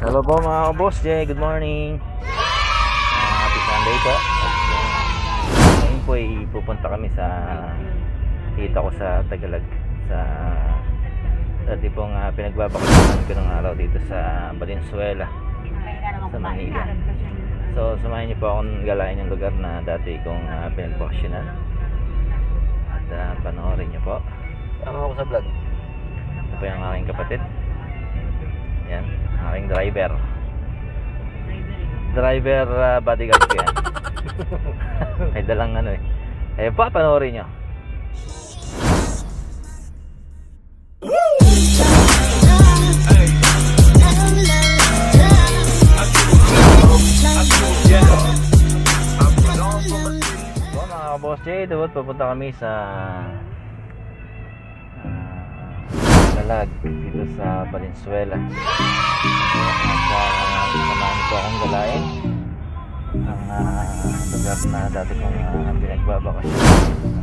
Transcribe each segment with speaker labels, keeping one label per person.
Speaker 1: Hello po mga boss Jay, good morning. Ah, happy Sunday po. Ah, ngayon po ay pupunta kami sa tita ko sa Tagalog sa dati pong uh, pinagbabakasyonan ko ng araw dito sa Valenzuela sa Manila. So samahan niyo po akong galain yung lugar na dati kong uh, pinagbakasyonan. At ah, panoorin niyo po. Sama ako sa vlog. Ito po yung aking kapatid. Aking driver. Driver uh, bodyguard ko yan. May dalang ano eh. Eh pa, panoorin nyo. So mga boss J, dawat papunta kami sa Talag dito sa Valenzuela. At uh, samahan ko akong galain ang ah, lugar na dati kong uh, pinagbabakasyon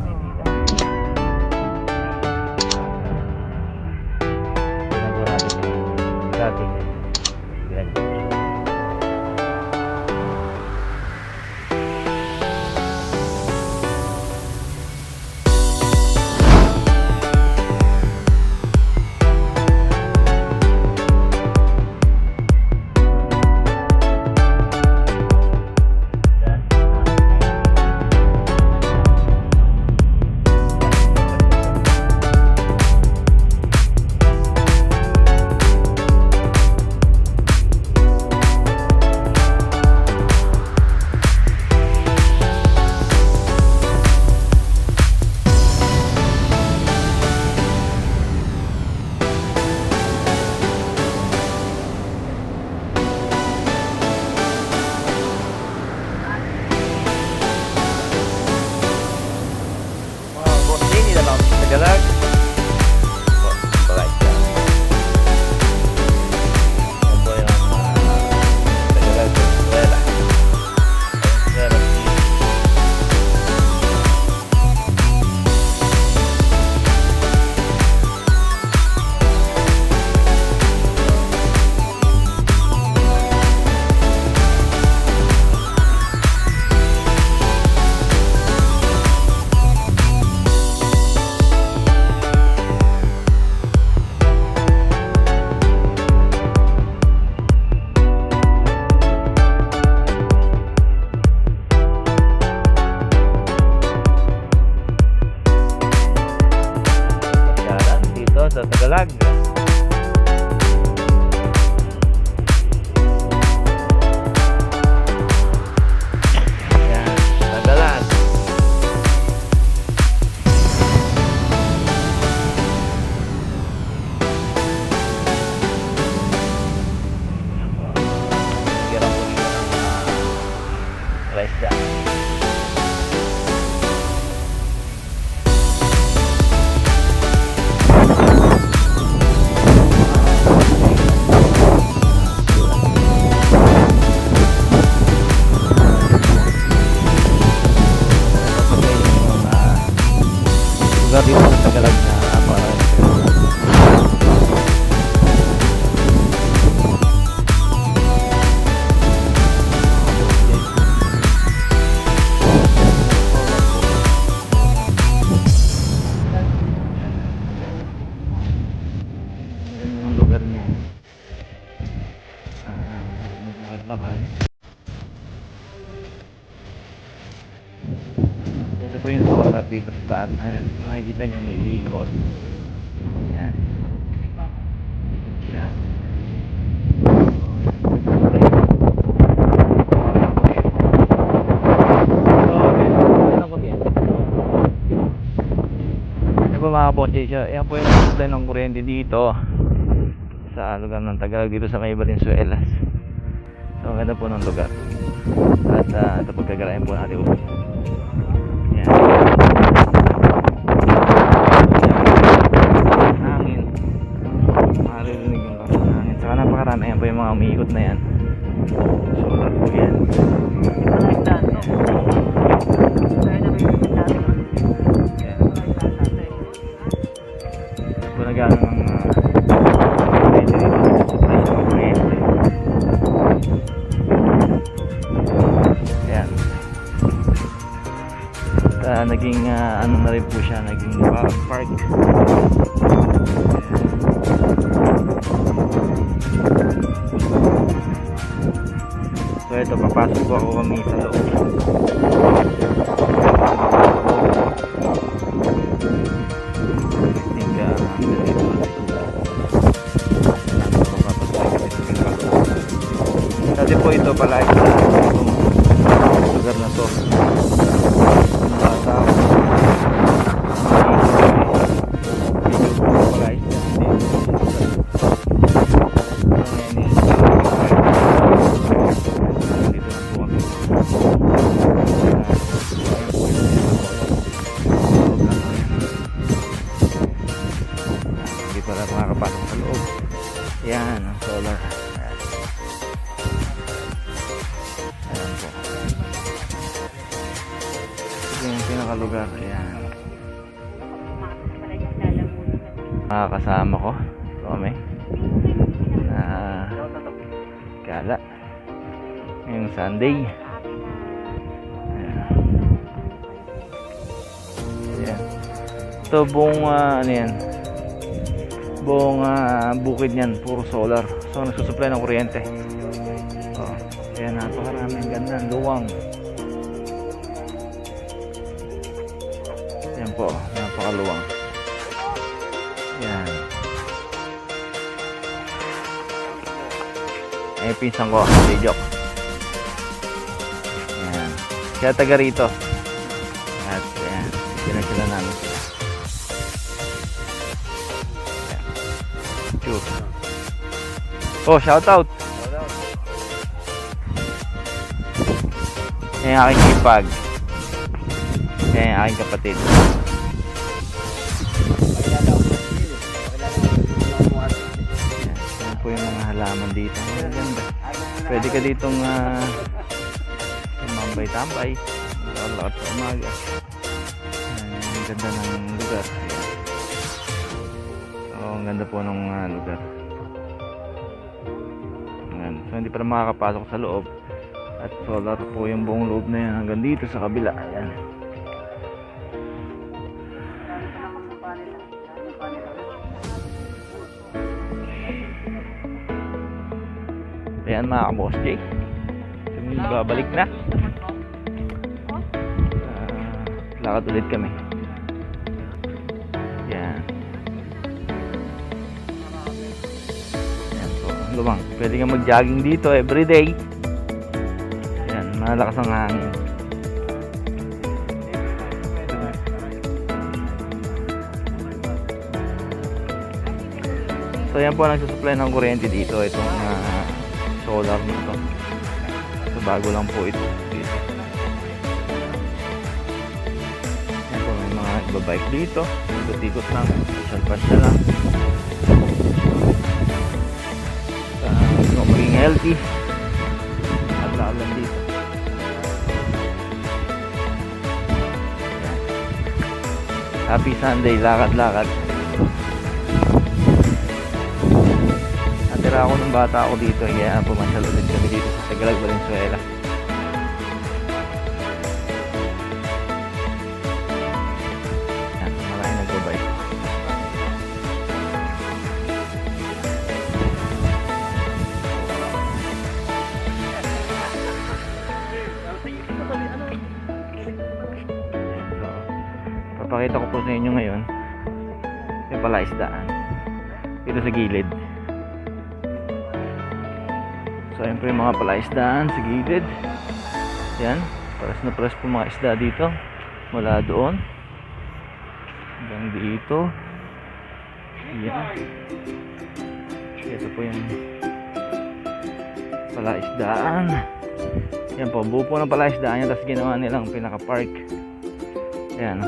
Speaker 1: Ayun, makikita nyo yung ikot. Yan. Yan. Po mga siya. Yan po yung supply ng kuryente dito sa lugar ng Tagalog dito sa may Valenzuela. So, ganda po ng lugar. At uh, ito pagkagarayan po natin rin po siya, naging park. So ito, papasok po ako kami sa loob. Dati po ito pala Mga kasama ko. Kami. Ah, gala. Ngayong Sunday. Ayan. Ito buong ah, ano yan. Buong ah, bukid niyan. Puro solar. So nagsusupply ng kuryente. Oh, ayan, napakarami. Ang ganda, ang luwang. Ayan po, napakaluwang. Ayan. Ayan, pinsan ko, si Jok. Ayan. Siya taga rito. At ayan, pinasila namin sila. Ayan. Sure. Oh, shout out. Yan yung aking hipag. Yan yung aking kapatid. Halaman dito. Ang ganda. Pwede ka ditong uh, tumambay-tambay. Lalakad sa umaga. Ang ganda ng lugar. Oo, ang ganda po ng ah, lugar. Yan. So hindi pa na makakapasok sa loob. At solar po yung buong loob na yan hanggang dito sa kabila. Ayan. Ayan mga boss J. Babalik na. Ah, lakad ulit kami. Yan. Yan po. Lumang. Pwede ka mag-jogging dito everyday. Yan. Malakas ang hangin. So yan po nagsusupply ng kuryente dito itong ah, solar nito. So bago lang po ito dito. Yan po may mga iba-bike dito. Ikot-ikot lang. Pasyal-pasyal lang. Uh, maging healthy. At lalan dito. Happy Sunday, lakad-lakad. Bata ako dito, kaya pumasyal ulit kami dito sa Tagalog, Valenzuela. Yan, marami nagbabay. So, papakita ko po sa inyo ngayon yung palaisdaan dito sa gilid. So ayun po yung mga palaisdaan sa gilid. Yan. Paras na paras po mga isda dito. Mula doon. Hanggang dito. Yan. Ito po yung palaisdaan. Yan po. Buo po ng palaisdaan yan. Tapos ginawa nilang pinaka-park. Yan.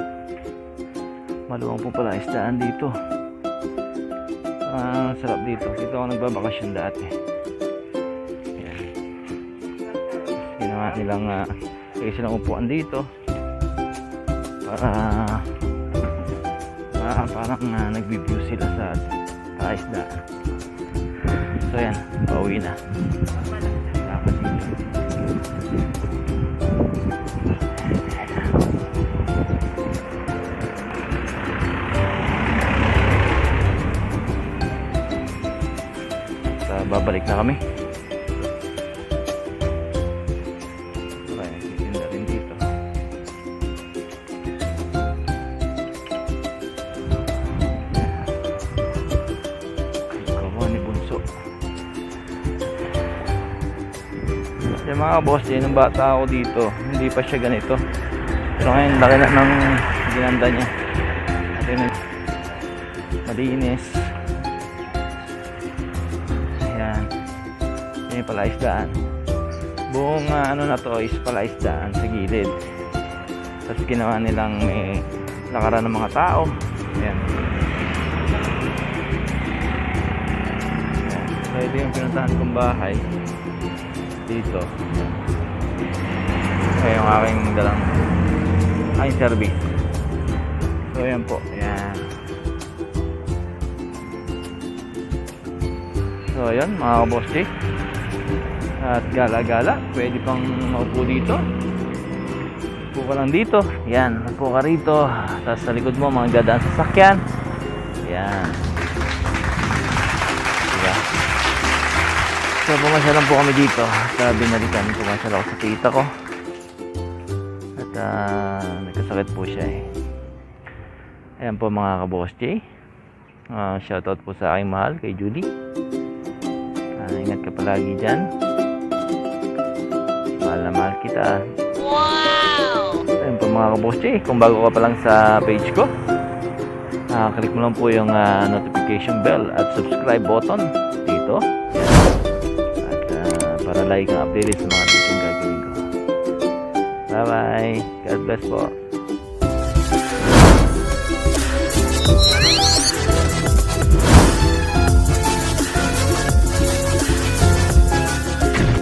Speaker 1: Maluwang po palaisdaan dito. Ah, sarap dito. Dito ako nagbabakasyon dati. mga ilang ah, uh, kasi upuan dito. Para uh, parang ah, uh, nagbibuse sila sa paisda so yan pauwi na. Dapat babalik na kami. Mga boss, yun ang bata ako dito. Hindi pa siya ganito. Pero ngayon, laki na ng ginanda niya. Ito na. Malinis. Ayan. Yan yung palaisdaan. Buong ah, ano na to is palaisdaan sa gilid. Tapos ginawa nilang may lakaran ng mga tao. Ayan. So ito yung pinuntahan kong bahay. Dito. Yung aking dalang aking service. So ayan po. Ayan. So ayan mga kaboss J. At gala-gala. Pwede pang maupo dito. Upo ka lang dito. Yan. Upo ka rito. Tapos sa likod mo mga dadaan sa sakyan. Yan. Diba? So pumasya lang po kami dito. Sa binalikan. Pumasya ako sa tita ko. Ah, nagkasakit po siya eh. Ayan po mga kaboss J. Ah, shoutout po sa aking mahal kay Judy. Ah, ingat ka palagi dyan. Mahal na mahal kita. Wow! Ayun po mga kaboss J. Kung bago ka pa lang sa page ko, ah, click mo lang po yung ah, notification bell at subscribe button dito. At ah, para like ang update sa mga Bye-bye. God bless po.